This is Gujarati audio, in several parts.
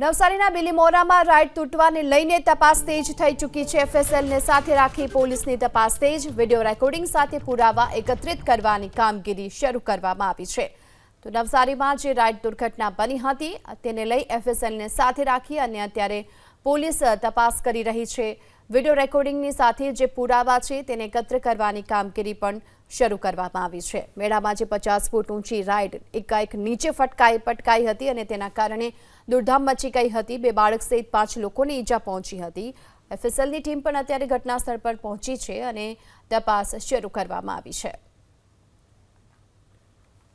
નવસારીના બિલીમોરામાં રાઇડ તૂટવાને લઈને તપાસ તેજ થઈ ચૂકી છે. એફએસએલને સાથે રાખી પોલીસની તપાસ તેજ, વીડિયો રેકોર્ડિંગ સાથે પુરાવા એકત્રિત કરવાની કામગીરી શરૂ કરવામાં આવી છે. તો નવસારીમાં જે રાઇડ દુર્ઘટના બની હતી, તેને લઈ એફએસએલને સાથે રાખી અને અત્યારે પોલીસ તપાસ કરી રહી છે. વીડિયો રેકોર્ડિંગની સાથે જે પુરાવા છે તેને એકત્ર કરવાની કામગીરી પણ શરૂ કરવામાં આવી છે. મેળામાં જે પચાસ ફૂટ ઊંચી રાઇડ એકાએક નીચે ફટકાઈ પટકાઈ હતી અને તેના કારણે દુર્ધામ મચી ગઈ હતી. બે બાળક સહિત પાંચ લોકોને ઈજા પહોંચી હતી. એફએસએલની ટીમ પણ અત્યારે ઘટના સ્થળ પર પહોંચી છે અને તપાસ શરૂ કરવામાં આવી છે.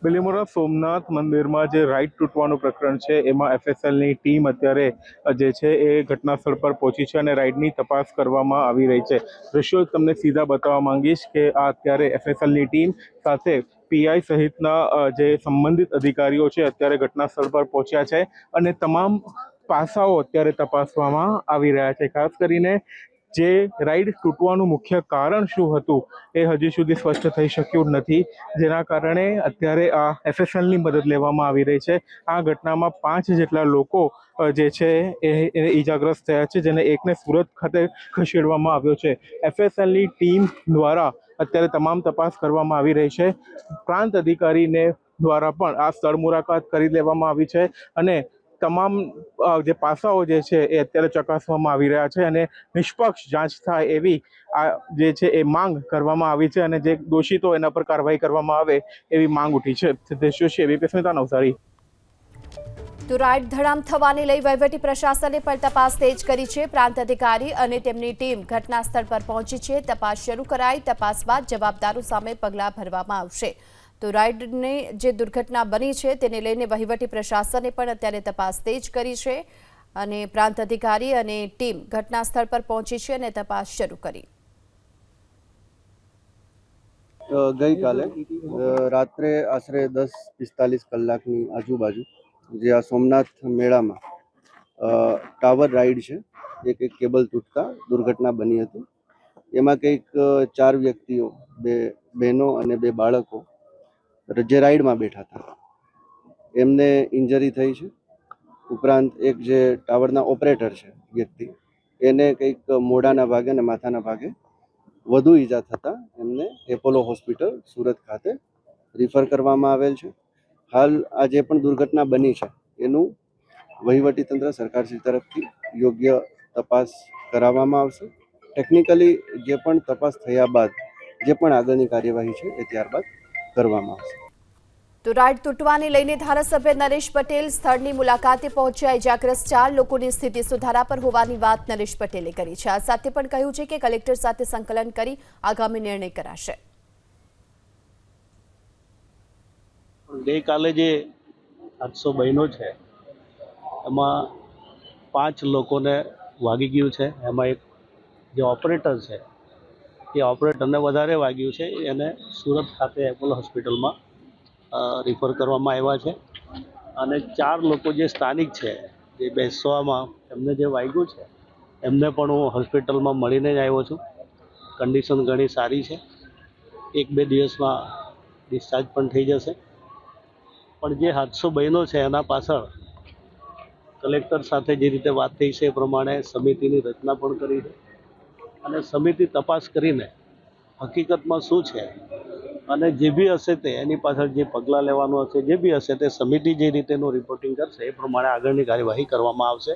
બિલીમોરા સોમનાથ મંદિરમાં જે રાઈટ તૂટવાનું પ્રકરણ છે, એમાં એફએસએલની ટીમ અત્યારે જે છે, એ ઘટના સ્થળ પર પહોંચી છે અને રાઈડની તપાસ કરવામાં આવી રહી છે. દ્રશ્યો તમને સીધા બતાવવા માંગીશ કે આ અત્યારે એફએસએલની ટીમ સાથે પીઆઈ સહિતના જે સંબંધિત અધિકારીઓ છે, અત્યારે ઘટનાસ્થળ પર પહોંચ્યા છે અને તમામ પાસાઓ અત્યારે તપાસવામાં આવી રહ્યા છે. ખાસ કરીને જે રાઈડ તૂટવાનું મુખ્ય કારણ શું હતું એ હજી સુધી સ્પષ્ટ થઈ શક્યું નથી. જેના કારણે અત્યારે આ એફએસએલની મદદ લેવામાં આવી રહી છે. આ ઘટનામાં પાંચ જેટલા લોકો જે છે એ ઈજાગ્રસ્ત થયા છે, જેને એકને સુરત ખાતે ખસેડવામાં આવ્યો છે. એફએસએલની ટીમ દ્વારા અત્યારે તમામ તપાસ કરવામાં આવી રહી છે. પ્રાંત અધિકારીને દ્વારા પણ આ સ્થળ મુલાકાત કરી લેવામાં આવી છે અને તમામ જે પાસાઓ જે છે એ અત્યારે ચકાસવામાં આવી રહ્યા છે અને નિષ્પક્ષ જાંચ થાય એવી આ જે છે એ માંગ કરવામાં આવી છે અને જે દોષિતો એના પર કાર્યવાહી કરવામાં આવે એવી માંગ ઉઠી છે. સિદ્ધેશ જોશી એબીપી સ્મિતા નવસારી. તો રાઇડ ધડામ થવાને લઈ વહીવટી પ્રશાસને પણ તપાસ તેજ કરી છે. પ્રાંત અધિકારી અને તેમની ટીમ ઘટના સ્થળ પર પહોંચી છે. તપાસ શરૂ કરાઈ, તપાસ બાદ જવાબદારો સામે પગલાં ભરવામાં આવશે. તો રાઇડની જે દુર્ઘટના બની છે તેને લઈને વહીવટી પ્રશાસને પણ અત્યારે તપાસ તેજ કરી છે અને પ્રાંત અધિકારી અને ટીમ ઘટના સ્થળ પર પહોંચી છે અને તપાસ શરૂ કરી. ગઈકાલે રાત્રે આશરે દસ પિસ્તાલીસ કલાકની આજુબાજુ જે આ સોમનાથ મેળામાં ટાવર રાઈડ છે, એક એક કેબલ તૂટતા દુર્ઘટના બની હતી. એમાં કંઈક ચાર વ્યક્તિઓ, બે બહેનો અને બે બાળકો જે રાઈડમાં બેઠા હતા, એમને ઇન્જરી થઈ છે. ઉપરાંત એક જે ટાવરના ઓપરેટર છે, વ્યક્તિ, એને કંઈક મોઢાના ભાગે અને માથાના ભાગે વધુ ઈજા થતાં એમને એપોલો હોસ્પિટલ સુરત ખાતે રિફર કરવામાં આવેલ છે. હાલ આ જે પણ દુર્ઘટના બની છે, એનું વહીવટીતંત્ર સરકારશ્રી તરફથી યોગ્ય તપાસ કરાવવામાં આવશે. ટેકનિકલી જે પણ તપાસ થયા બાદ, જે પણ આગળની કાર્યવાહી છે એ ત્યારબાદ કરવામાં આવશે. તો રાઇડ તૂટવાને લઈને ધારાસભ્ય નરેશ પટેલ સ્થળની મુલાકાતે પહોંચ્યા. ઇજાગ્રસ્ત ચાર લોકોની સ્થિતિ સુધારા પર હોવાની વાત નરેશ પટેલે કરી છે. આ સાથે પણ કહ્યું છે કે કલેક્ટર સાથે સંકલન કરી આગામી નિર્ણય કરાશે. ગઈકાલે જે આઠસો બહેનો છે એમાં પાંચ લોકોને વાગી ગયું છે. એમાં એક જે ઓપરેટર છે એ ઓપરેટરને વધારે વાગ્યું છે, એને સુરત ખાતે એપોલો હોસ્પિટલમાં રિફર કરવામાં આવ્યા છે. અને ચાર લોકો જે સ્થાનિક છે, જે બેસવામાં એમને જે વાગ્યું છે, એમને પણ હું હોસ્પિટલમાં મળીને જ આવ્યો છું. કન્ડિશન ઘણી સારી છે. એક બે દિવસમાં ડિસ્ચાર્જ પણ થઈ જશે. પણ જે હાદસો બહેનો છે એના પાછળ, કલેક્ટર સાથે જે રીતે વાત થઈ છે એ પ્રમાણે સમિતિની રચના પણ કરી છે. અને સમિતિ તપાસ કરીને હકીકતમાં શું છે અને જે બી હશે તે એની પાછળ જે પગલાં લેવાનું હશે, જે બી હશે તે સમિતિ જે રીતેનું રિપોર્ટિંગ કરશે એ પ્રમાણે આગળની કાર્યવાહી કરવામાં આવશે.